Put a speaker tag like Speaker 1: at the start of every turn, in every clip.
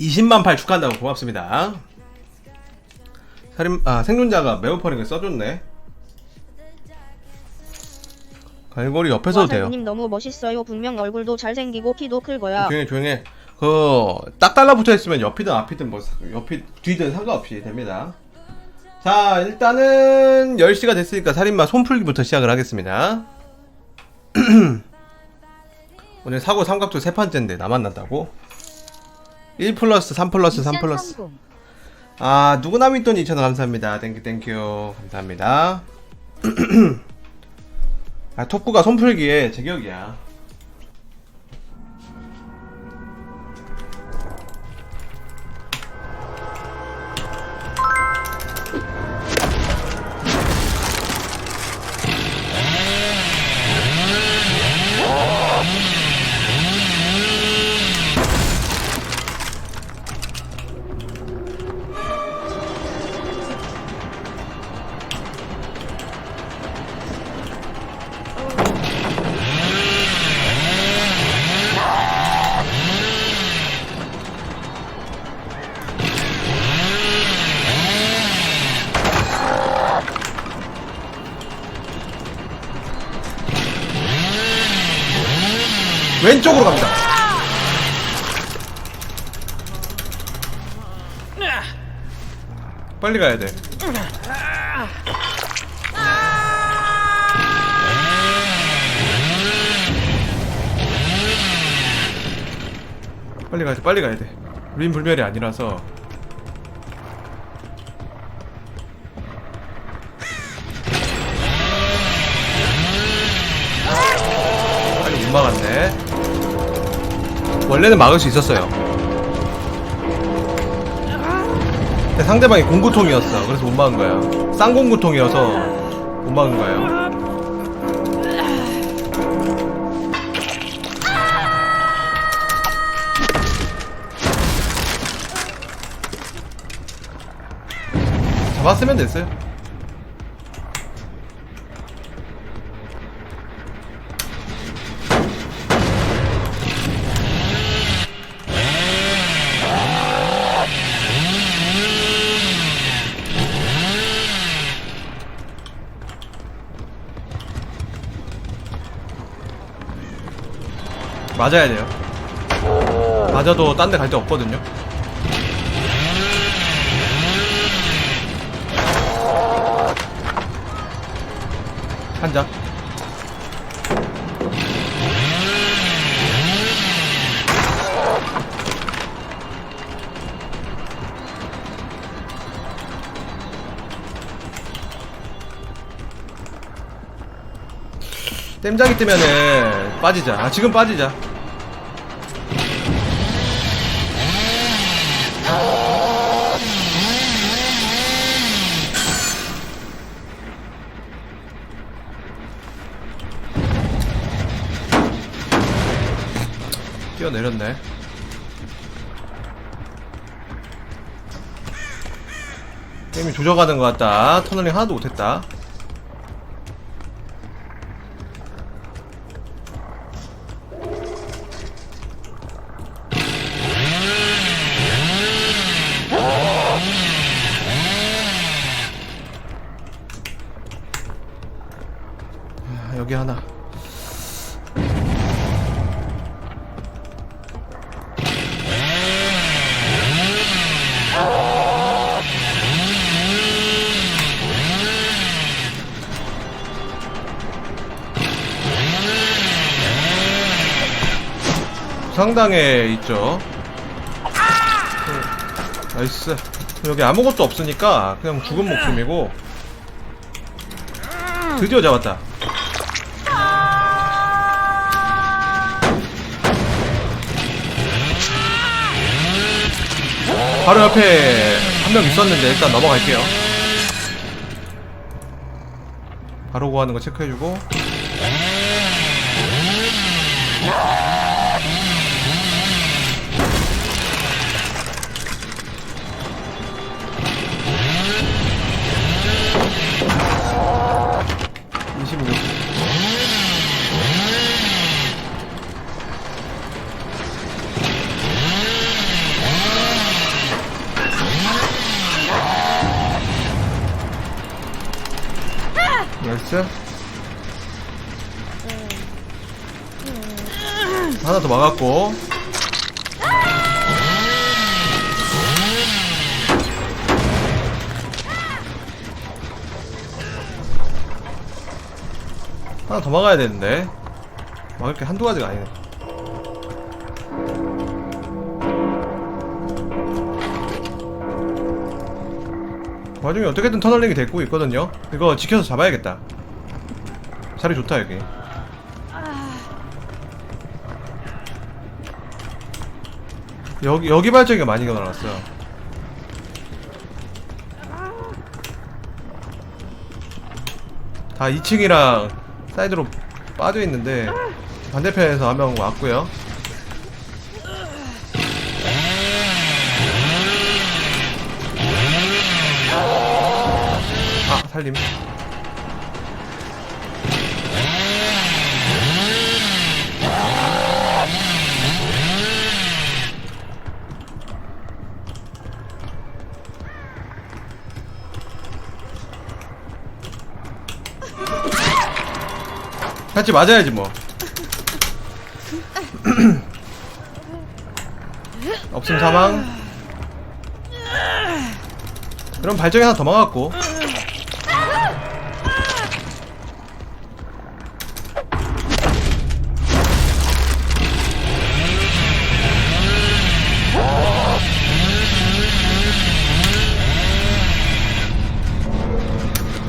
Speaker 1: 20만 팔 축하한다고 고맙습니다. 살인 아 생존자가 매운퍼링을 써줬네. 갈고리 옆에서도 돼요.
Speaker 2: 님 너무 멋있어요. 분명 얼굴도 잘생기고 키도 클 거야.
Speaker 1: 조용해 조용해. 그 딱 달라붙어 있으면 옆이든 앞이든 뭐 옆이 뒤든 상관없이 됩니다. 자 일단은 10시가 됐으니까 살인마 손풀기부터 시작을 하겠습니다. 오늘 사고 삼각조 세 판째인데 나만 난다고? 1 플러스 3 플러스 3 플러스. 아 누구나 믿돈 2,000원 감사합니다. 땡큐 땡큐 감사합니다. 아 톱구가 손풀기에 제격이야 왼쪽으로 갑니다. 빨리 가야 돼. 빨리 가야 돼 빨리 가야 돼. 우린 불멸이 아니라서. 빨리 못 막았네 원래는 막을 수 있었어요. 근데 상대방이 공구통이었어. 그래서 못 막은 거야. 쌍공구통이어서 못 막은 거예요. 잡았으면 됐어요 맞아야 돼요. 맞아도 딴 데 갈 데 없거든요. 한장. 땜장이 뜨면은 빠지자. 아 지금 빠지자 뛰어내렸네. 게임이 조져가는 것 같다. 터널링 하나도 못했다 상당에 있죠. 그, 나이스. 여기 아무것도 없으니까 그냥 죽은 목숨이고. 드디어 잡았다. 바로 옆에 한 명 있었는데 일단 넘어갈게요. 바로 구하는 거 체크해주고. 25. 열쇠? 하나 더 막았고 하나 더 막아야 되는데. 막을 게 한두 가지가 아니네. 그 와중에 어떻게든 터널링이 됐고 있거든요. 이거 지켜서 잡아야겠다. 자리 좋다 여기. 여기 여기 발전기가 많이 걸어놨어요. 다 2층이랑 사이드로 빠져 있는데 반대편에서 한 명 왔고요. 아 살림 같이 맞아야지 뭐. 없음 사망. 그럼 발정이 하나 더 막았고.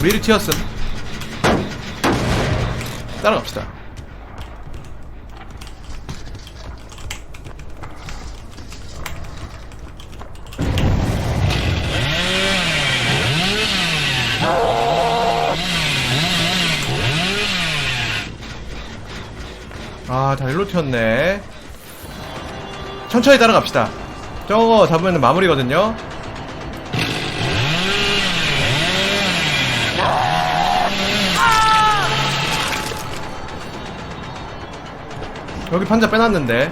Speaker 1: 미리 튀었음 따라갑시다 아, 다 일로 튀었네. 천천히 따라갑시다. 저거 잡으면 마무리거든요. 여기 판자 빼놨는데.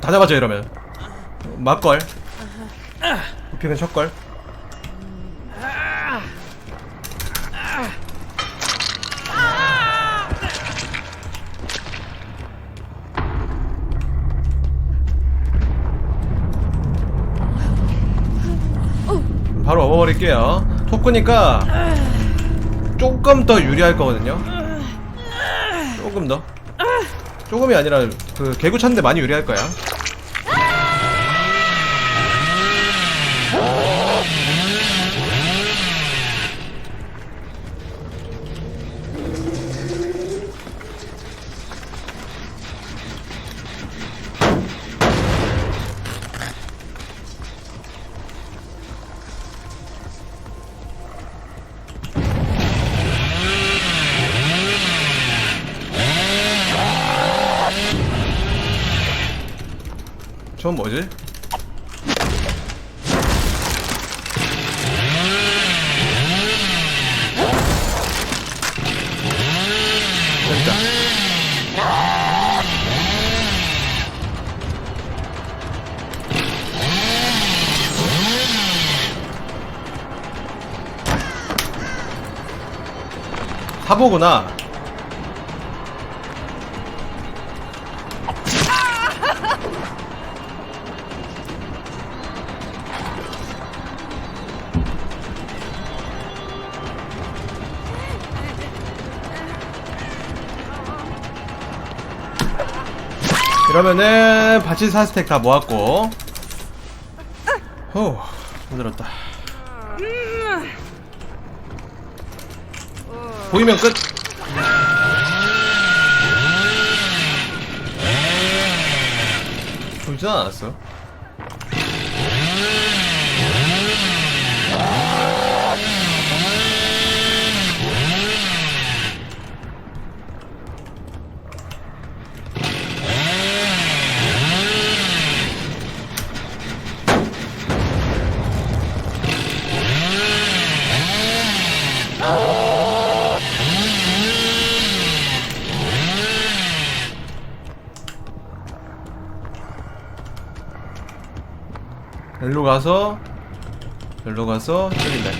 Speaker 1: 다 잡아줘 이러면. 맞걸. 부피는 샷걸 바로 업어버릴게요. 토크니까 조금 더 유리할 거거든요. 조금 더. 조금이 아니라 그 개구 찾는데 많이 유리할 거야 저건 뭐지? 사보구나. 그러면은 바치 4스택 다 모았고. 후 힘들었다. 보이면 끝. 보이진 않았어 일로 가서 일로 가서 저기네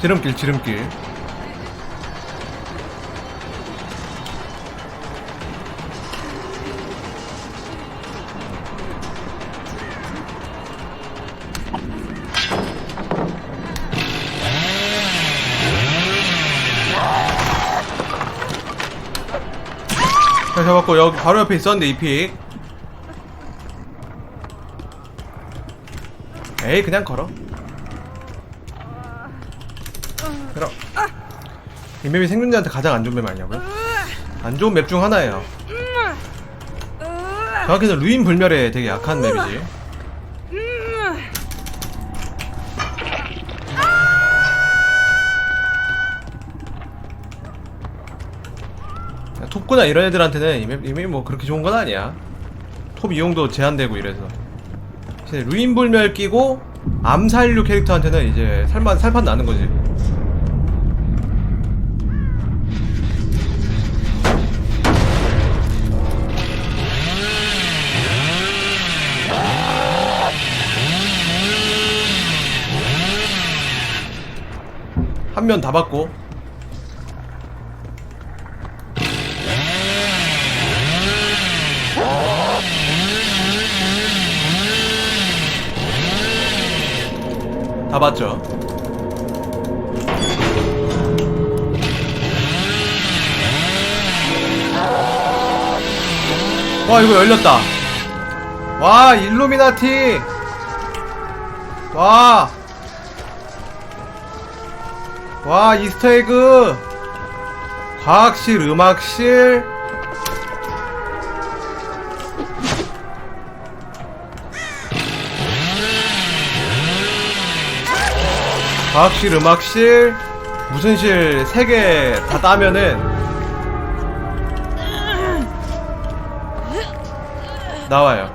Speaker 1: 지름길 지름길 잘 잡았고 여기 바로 옆에 있었는데 이픽. 에이 그냥 걸어. 그럼 이 맵이 생존자한테 가장 안 좋은 맵 아니냐고요? 안 좋은 맵 중 하나예요. 정확히는 루인 불멸에 되게 약한 맵이지 톱구나 이런 애들한테는. 이 맵, 이 맵이 뭐 그렇게 좋은 건 아니야. 톱 이용도 제한되고 이래서. 루인 불멸 끼고 암살류 캐릭터한테는 이제 살만 살판 나는 거지. 한 면 다 받고 다 봤죠. 와 이거 열렸다. 와 일루미나티. 와. 와 이스터에그. 과학실 음악실. 과학실, 음악실, 무슨 실 세 개 다 따면은 나와요.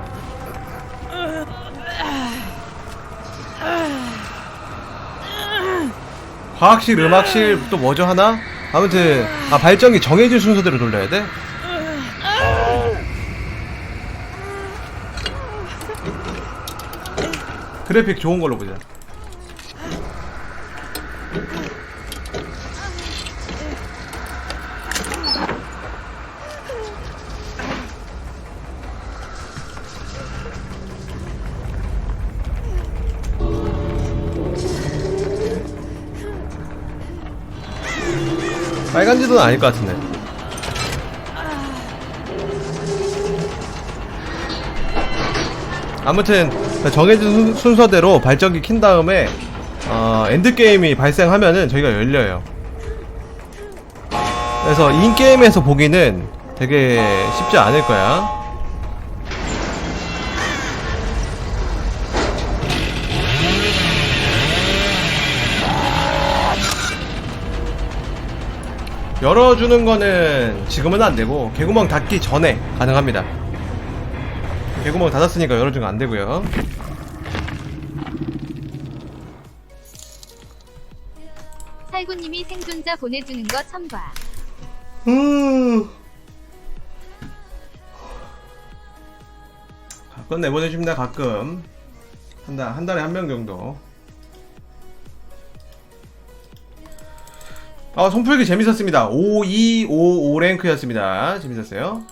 Speaker 1: 과학실, 음악실 또 뭐죠 하나? 아무튼 아 발전기 정해진 순서대로 돌려야 돼? 그래픽 좋은 걸로 보자. 빨간 지도는 아닐 것 같은데. 아무튼 정해진 순- 순서대로 발전기 킨 다음에 어, 엔드 게임이 발생하면은 저희가 열려요. 그래서 인 게임에서 보기는 되게 쉽지 않을 거야. 열어주는 거는 지금은 안 되고 개구멍 닫기 전에 가능합니다. 개구멍 닫았으니까 열어주는 거안 되고요.
Speaker 3: 살구님이 생존자 보내주는 거 첨과.
Speaker 1: 음. 가끔 내보내줍니다. 가끔 한 달 한 달에 한 명 정도. 아 손풀기 재밌었습니다. 5255 랭크였습니다. 재밌었어요.